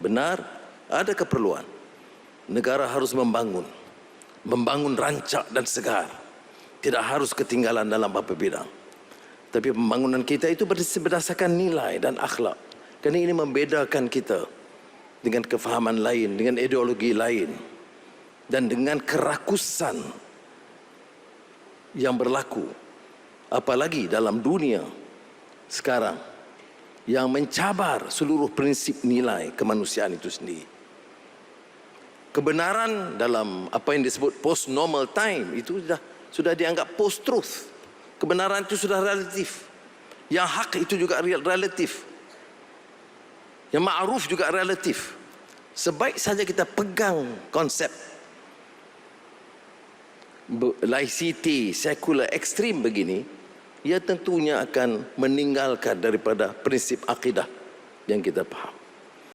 Benar, ada keperluan. Negara harus membangun. Membangun rancak dan segar. Tidak harus ketinggalan dalam beberapa bidang. Tapi pembangunan kita itu berdasarkan nilai dan akhlak. Kerana ini membedakan kita dengan kefahaman lain, dengan ideologi lain. Dan dengan kerakusan yang berlaku. Apalagi dalam dunia sekarang yang mencabar seluruh prinsip nilai kemanusiaan itu sendiri. Kebenaran dalam apa yang disebut post normal time itu sudah sudah dianggap post truth. Kebenaran itu sudah relatif. Yang hak itu juga relatif. Yang ma'ruf juga relatif. Sebaik saja kita pegang konsep laicity, sekular ekstrim begini, ia tentunya akan meninggalkan daripada prinsip akidah yang kita faham.